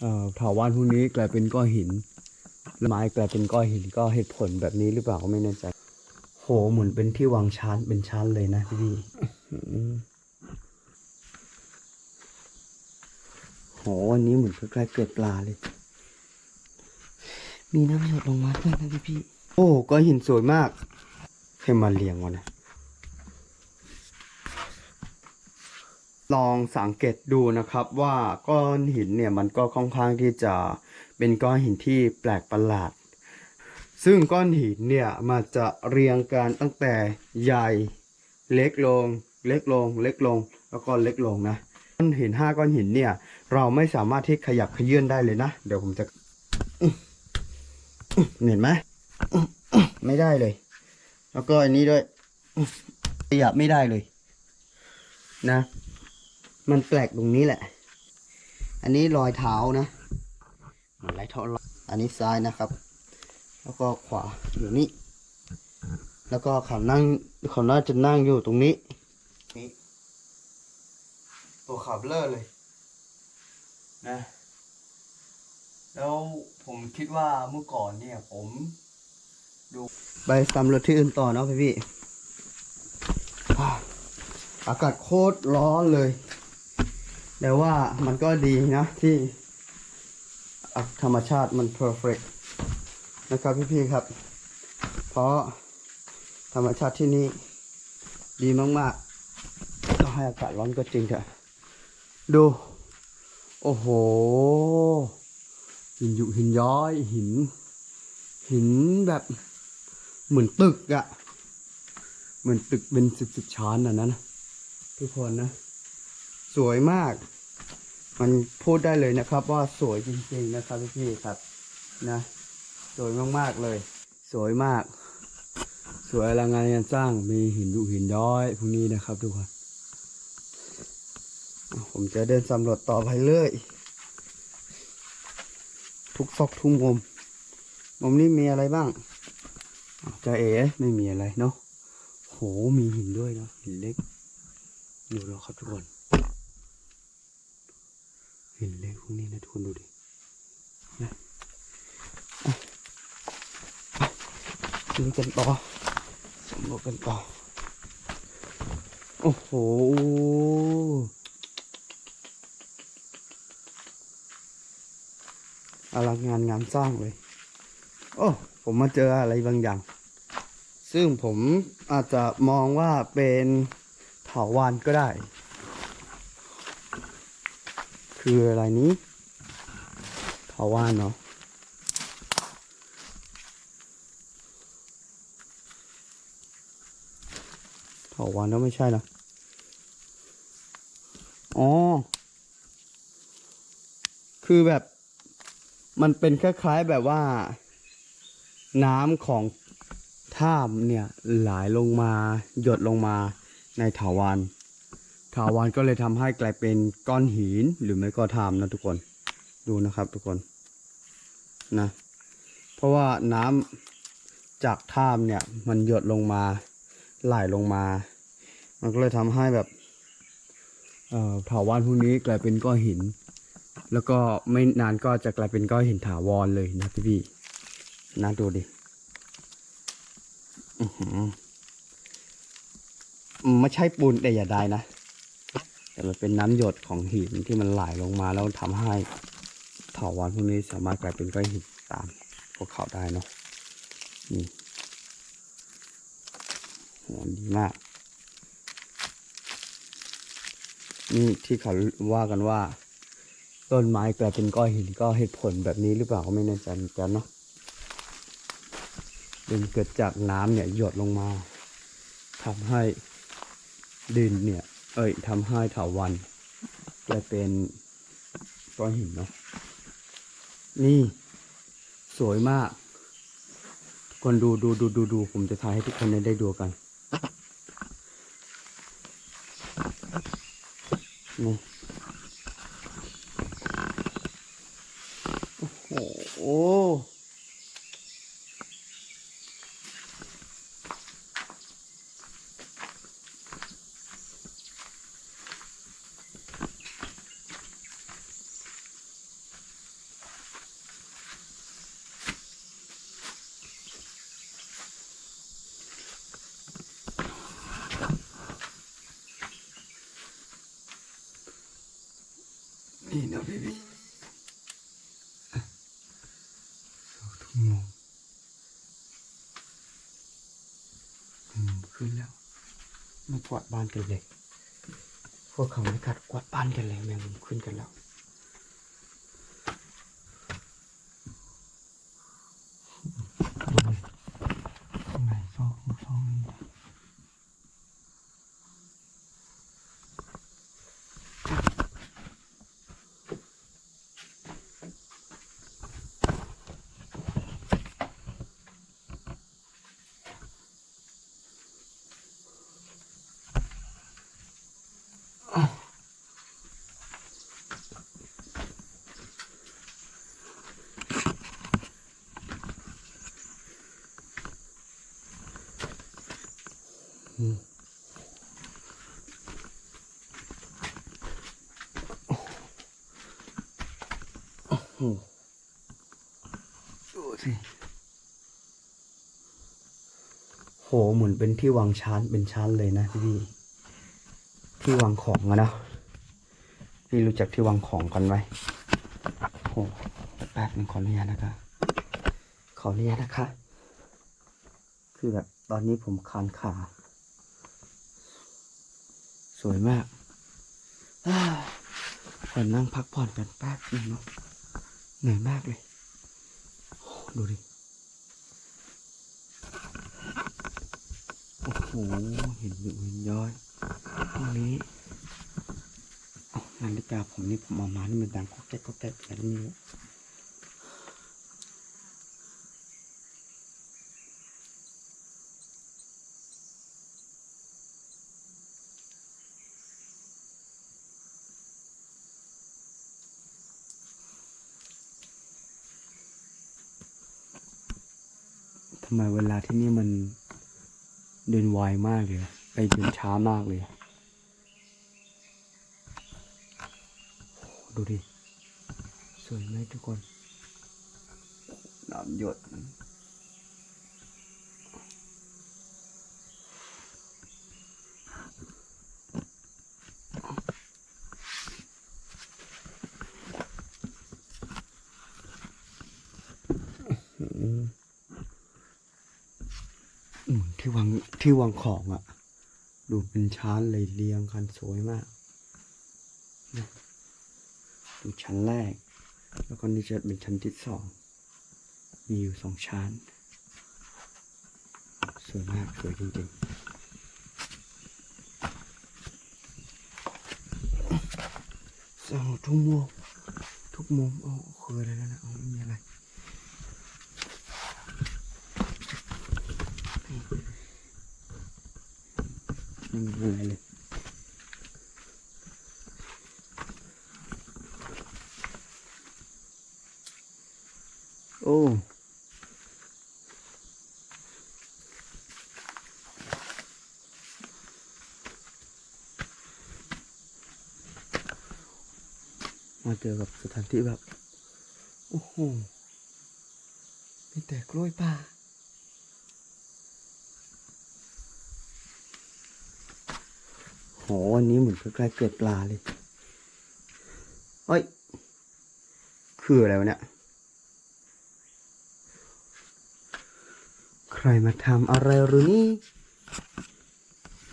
เอ่อถาวรพวกนี้กลายเป็นก้อนหินและไม้กลายเป็นก้อนหินก็เหตุผลแบบนี้หรือเปล่าก็ไม่แน่ใจโหเหมือนเป็นที่วางชั้นเป็นชั้นเลยนะพี่พี่อืมโหอันนี้เหมือนใกล้ๆเกิดปลาเลย มีน้ำหยดลงมาด้วยนะพี่พี่โอ้ก้อนหินสวยมากใครมาเลี้ยงวะเนะ ลองสังเกตดูนะครับว่าก้อนหินเนี่ยมันก็ค่อนข้างที่จะเป็นก้อนหินที่แปลกประหลาด ซึ่งก้อนหินเนี่ยมันจะเรียงกันตั้งแต่ใหญ่เล็กลง เล็กลง เล็กลง แล้วก็เล็กลงนะก้อนหินห้าก้อนหินเนี่ยเราไม่สามารถที่ขยับขยื่นได้เลยนะ เดี๋ยวผมจะเห็นไหมไม่ได้เลย แล้วก็อันนี้ด้วยขยับไม่ได้เลยนะ มันแปลกตรงนี้แหละ อันนี้รอยเท้านะรอยเท้าอันนี้ซ้ายนะครับ แล้วก็ขวาอยู่นี่ แล้วก็เขานั่งเขาน่าจะนั่งอยู่ตรงนี้นี่ตัวขับเลอร์เลย นะ แล้วผมคิดว่าเมื่อก่อนเนี่ย ผม ดูไปสำรวจที่อื่นต่อเนาะพี่พี่อากาศโคตรร้อนเลย แต่ว่ามันก็ดีนะที่ธรรมชาติมันเพอร์เฟกนะครับพี่ๆครับ เพราะธรรมชาติที่นี่ดีมากๆก็ให้อากาศร้อนก็จริงเถอะดู โอ้โห หินอยู่หินย้อยหิน หินแบบเหมือนตึกอะเหมือนตึกเป็นสิบสิบชั้นอะนะทุกคนนะ สวยมาก มันพูดได้เลยนะครับ ว่าสวยจริงๆนะครับพี่ๆครับนะสวยมากๆเลย สวยมาก สวยอลังการงานสร้างมีหินดุหินย้อยพวกนี้นะครับทุกคนผมจะเดินสำรวจต่อไปเลยทุกซอกทุกมุม มุมนี้มีอะไรบ้างจะเอ๋ไม่มีอะไรเนาะโหมีหินด้วยเนาะหินเล็กดูแล้วครับทุกคน หินเล็ก พวกนี้นะทุกคนดูดินะดูกันต่อสำรวจกันต่อ โอ้โหอลังงานงานสร้างเลย โอ้ ผมมาเจออะไรบางอย่าง ซึ่งผมอาจจะมองว่าเป็นเถาวันก็ได้ คืออะไรนี้เถาวันเนาะเถาวันก็ไม่ใช่นะอ๋อ คือแบบ มันเป็นคล้ายๆแบบว่า น้ำของถ้ำเนี่ยไหลลงมา หยดลงมาในถาวร ถาวรก็เลยทำให้กลายเป็นก้อนหินหรือไม่ก็ถ้ำนะทุกคนดูนะครับทุกคนนะเพราะว่าน้ำจากถ้ำเนี่ยมันหยดลงมาไหลลงมา มันก็เลยทำให้แบบเอ่อถาวรพวกนี้กลายเป็นก้อนหิน แล้วก็ไม่นานก็จะกลายเป็นก้อนหินถาวรเลยนะพี่พี่น่าดูดิอื้อหือไม่ใช่ปูนแต่อย่าได้นะ แต่มันเป็นน้ำหยดของหินที่มันไหลลงมาแล้วทำให้ถาวรพวกนี้สามารถกลายเป็นก้อนหินตามพวกเขาได้เนาะนี่โหดีมาก นี่ที่เขาว่ากันว่า ต้นไม้กลายเป็นก้อนหินก็เหตุผลแบบนี้หรือเปล่าก็ไม่แน่ใจเหมือนกันเนาะเป็นเกิดจากน้ำเนี่ยหยดลงมาทำให้ดินเนี่ย เอ้ยทำให้เถาวันกลายเป็นก้อนหินเนาะนี่ สวยมากทุกคนดูดูดูดูดูผมจะถ่ายให้ทุกคนได้ดูกันนี่โอ้โห พี่พี่สองทุ่มโมงอืมขึ้นแล้วไม่กวาดบ้านกันเลย พวกเขาไม่กัดกวาดบ้านกันเลยแมงมุมขึ้นกันแล้ว ข้างในซอกซอกนี้โอ้โห ดูสิโหเหมือนเป็นที่วางชั้นเป็นชั้นเลยนะพี่พี่ที่วางของอะนะพี่รู้จักที่วางของกันไหมโหแป๊บหนึงขออนุญาตนะคะ ขออนุญาตนะคะ คือแบบตอนนี้ผมคานขา สวยมากอ่าขอนั่งพักผ่อนกันแป๊บนึงเนาะ เหนื่อยมากเลยดูดิ โอ้โห เห็นอยู่เห็นย้อยตรงนี้อ้าวนาฬิกาผมนี่ผมเอามานี่มันดังก็แก๊กก็แก๊กแบบนี้ ทำไมเวลาที่นี่มันเดินไวมากเลยไปเดินช้ามากเลย ดูดิ สวยไหมทุกคนน้ำหยด ที่วางที่วางของอะ่ะ ดูเป็นชั้นเลยเรียงกันสวยมากนะดูชั้นแรก แล้วก็นี่จะเป็นชั้นที่สองมีอยู่สองชั้น สวยมากสวยจริงๆสองทุกมุมทุกมุมโอ้คืออะไรนะนะเอาไม่มีอะไร ไม่มีอะไรเลยโอ้มาเจอกับสถานที่แบบ โอ้โหมีแต่กล้วยป่า โหวันนี้เหมือนใกล้เกิดปลาเลยเฮ้ย คืออะไรวะเนี่ย ใครมาทำอะไรหรือนี่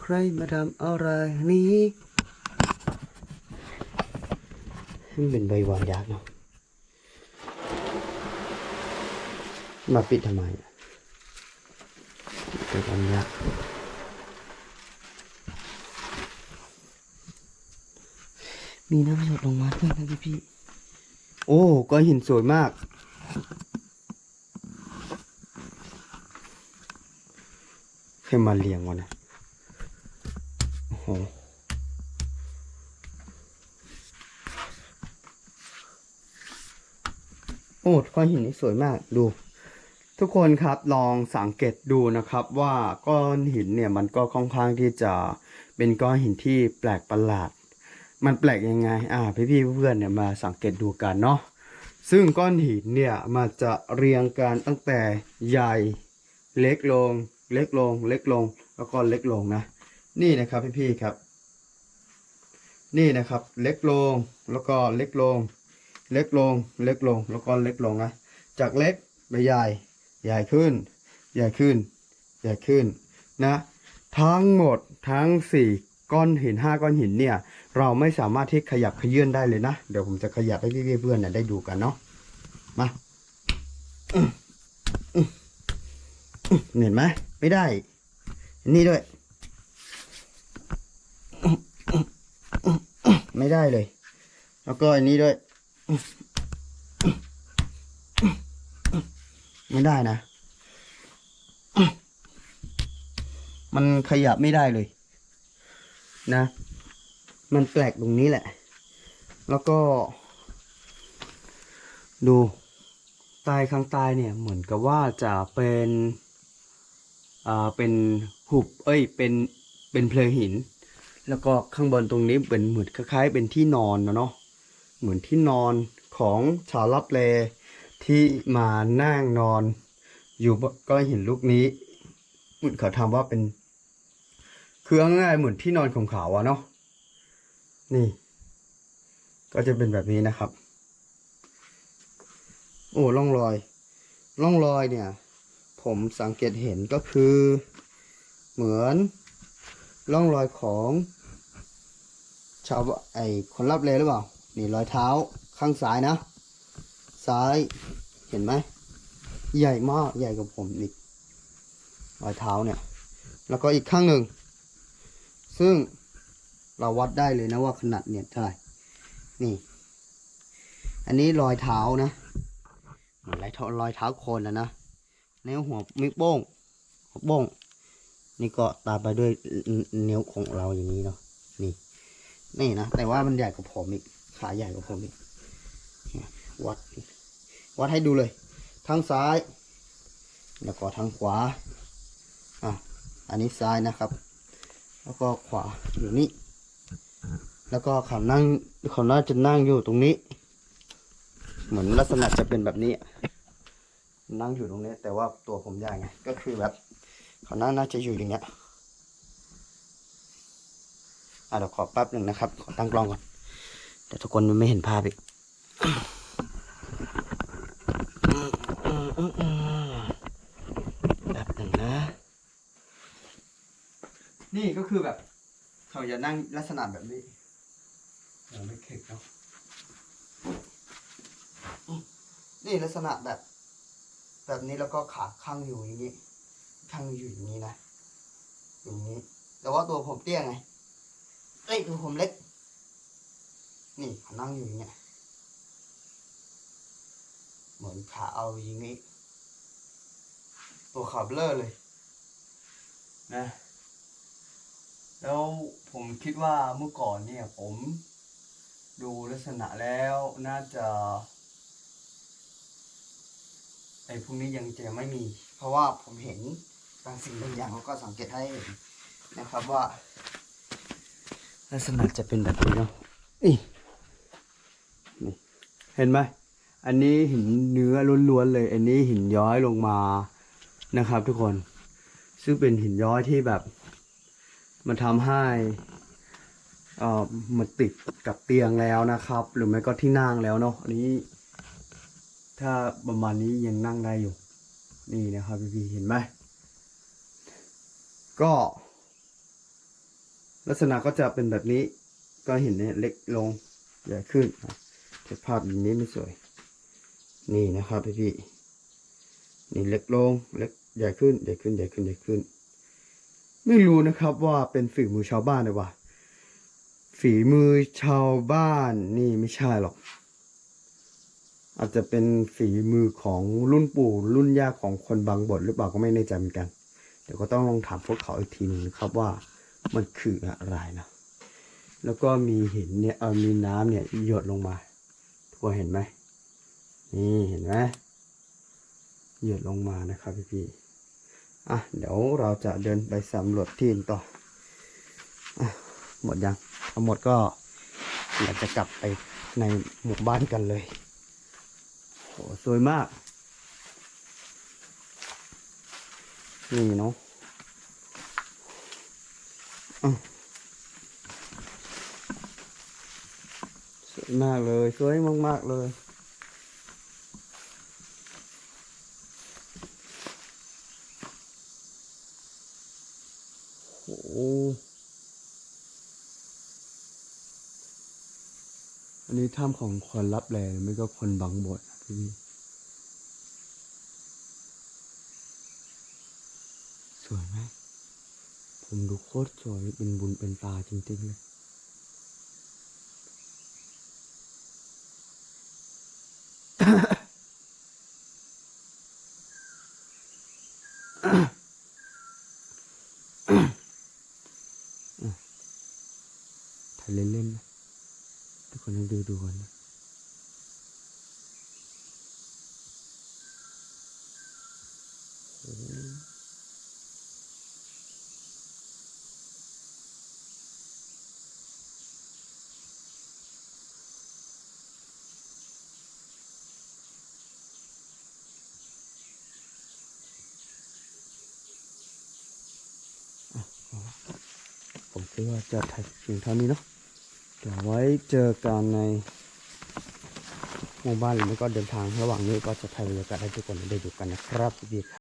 ใครมาทำอะไรนี่มันเป็นใบวางยากเนาะ มาปิดทำไมอะเป็นวางยาก มีน้ำหยดลงมาด้วยนะพี่พี่ โอ้ก้อนหินสวยมาก ใครมาเลี้ยงวะนะโอ้โหโอ้ก้อนหินนี่สวยมากดู ทุกคนครับลองสังเกตดูนะครับว่าก้อนหินเนี่ยมันก็ค่อนข้างที่จะเป็นก้อนหินที่แปลกประหลาด มันแปลกยังไง อ่า พี่พี่ๆเพื่อนเนี่ยมาสังเกตดูกันเนาะ ซึ่งก้อนหินเนี่ยมันจะเรียงกันตั้งแต่ใหญ่เล็กลง เล็กลง เล็กลง แล้วก็เล็กลงนะ นี่นะครับพี่พี่ๆครับ นี่นะครับ เล็กลง แล้วก็เล็กลง เล็กลง เล็กลง แล้วก็เล็กลงนะ จากเล็กไปใหญ่ ใหญ่ขึ้น ใหญ่ขึ้น ใหญ่ขึ้นนะ ทั้งหมดทั้งสี่ ก้อนหินห้าก้อนหินเนี่ย เราไม่สามารถที่ขยับขยื่นได้เลยนะ เดี๋ยวผมจะขยับให้พี่เพื่อนเนี่ยได้ดูกันเนาะมาเห็นไหมไม่ได้ นี่ด้วย ไม่ได้เลย แล้วก็อันนี้ด้วย ไม่ได้นะ มันขยับไม่ได้เลย นะ มันแปลกตรงนี้แหละ แล้วก็ ดูใตายข้างใต้เนี่ยเหมือนกับว่าจะเป็นอ่าเป็นหุบเอ้ยเป็นเป็นเพลหิน แล้วก็ข้างบนตรงนี้เป็นเหมือนคล้ายๆ เป็นที่นอนนะเนาะเหมือนที่นอนของชาวลับเลที่มานั่งนอน อยู่ก้อนหินลูกนี้เหมือนเขาทำว่าเป็น คือเอง่ายๆเหมือนที่นอนของเขาอะเนาะนี่ ก็จะเป็นแบบนี้นะครับ โอ้ร่องรอย ร่องรอยเนี่ย ผมสังเกตเห็นก็คือ เหมือนร่องรอยของ ชาวไอ้คนรับเลยหรือเปล่า นี่รอยเท้าข้างซ้ายนะ ซ้ายเห็นไหมใหญ่มากใหญ่กว่าผมอีกรอยเท้าเนี่ย แล้วก็อีกข้างหนึ่ง ซึ่งเราวัดได้เลยนะว่าขนาดเนี่ยเท่าไหร่นี่ อันนี้รอยเท้านะเหมือนรอยเท้ารอยเท้าคนนะนะนิ้วหัวมิโป้งหัวโป้งนี่ก็ตามไปด้วยนิ้วของเราอย่างนี้เนาะนี่นี่นะแต่ว่ามันใหญ่กว่าผมอีกขาใหญ่กว่าผมอีกวัดวัดให้ดูเลย ทั้งซ้าย แล้วก็ทั้งขวาอะอันนี้ซ้ายนะครับ แล้วก็ขวาอยู่นี่ แล้วก็เขานั่งเขาน่าจะนั่งอยู่ตรงนี้ เหมือนลักษณะจะเป็นแบบนี้ นั่งอยู่ตรงนี้ แต่ว่าตัวผมใหญ่ไง ก็คือแบบ เขาน่าน่าจะอยู่อย่างเงี้ยอะเดี๋ยวขอแป๊บหนึ่งนะครับ ขอตั้งกล้องก่อนเดี๋ยวทุกคนไม่เห็นภาพอีก แป๊บหนึ่งนะ นี่ก็คือแบบเขาจะนั่งลักษณะแบบนี้โอ้ไม่เข็กเนาะอืมนี่ลักษณะแบบ แบบนี้แล้วก็ขาข้างอยู่อย่างนี้ข้างอยู่อย่างนี้นะอย่างนี้ แต่ว่าตัวผมเตี้ยไงเอ้ยตัวผมเล็ก นี่เขานั่งอยู่อย่างเงี้ยเหมือนขาเอาอย่างนี้ ตัวขาเบลอเลย นะ แล้วผมคิดว่าเมื่อก่อนเนี่ยผม ดูลักษณะแล้วน่าจะไอ้พวกนี้ยังจะไม่มี เพราะว่าผมเห็นบางสิ่งบางอย่างเขาก็สังเกตให้เห็นนะครับว่า ลักษณะจะเป็นแบบนี้เนาะนี่นี่เห็นไหมอันนี้หินเนื้อล้วนๆเลย อันนี้หินย้อยลงมานะครับ ทุกคน ซึ่งเป็นหินย้อยที่แบบ มันทำให้อ่อมันติดกับเตียงแล้วนะครับ หรือไม่ก็ที่นั่งแล้วเนาะอันนี้ ถ้าประมาณนี้ยังนั่งได้อยู่ นี่นะครับพี่ๆเห็นไหมก็ ลักษณะก็จะเป็นแบบนี้ ก็เห็นเนี่ยเล็กลงใหญ่ขึ้นแต่ภาพอย่างนี้ไม่สวย นี่นะครับพี่พี่ๆนี่เล็กลงเล็กใหญ่ขึ้นใหญ่ขึ้นใหญ่ขึ้นใหญ่ขึ้น ไม่รู้นะครับว่าเป็นฝีมือชาวบ้านหรือเปล่าฝีมือชาวบ้านนี่ไม่ใช่หรอก อาจจะเป็นฝีมือของรุ่นปู่รุ่นย่าของคนบางบทหรือเปล่าก็ไม่แน่ใจเหมือนกัน เดี๋ยวก็ต้องลองถามพวกเขาอีกทีหนึงนะครับว่ามันคืออะไรนะ แล้วก็มีหินเนี่ยเออมีน้ำเนี่ยหยดลงมาทุกคนเห็นไหมนี่เห็นไหมหยดลงมานะครับพี่พี่ อะเดี๋ยวเราจะเดินไปสำรวจที่ต่ออหมดยังทั้งหมดก็เราจะกลับไปในหมู่บ้านกันเลยโหสวยมาก นี่เนาะอะสวยมากเลย สวยมากๆเลย อันนี้ถ้ำของคนรับแลไม่ก็คนบางบทพี่สวยไหมผมดูโคตรสวยเป็นบุญเป็นตาจริงๆเลย ถ่ายเล่นๆนะทุกคนต้องดูดูกันนะโอ้โห ผมคิดว่าจะถ่ายเพียงเท่านี้เนาะเดี๋ยวไว้เจอกันในหมู่บ้านหรือไม่ก็เดินทางระหว่างนี้ก็จะถ่ายบรรยากาศให้ทุกคนได้ดูกันนะครับสวัสดีครับ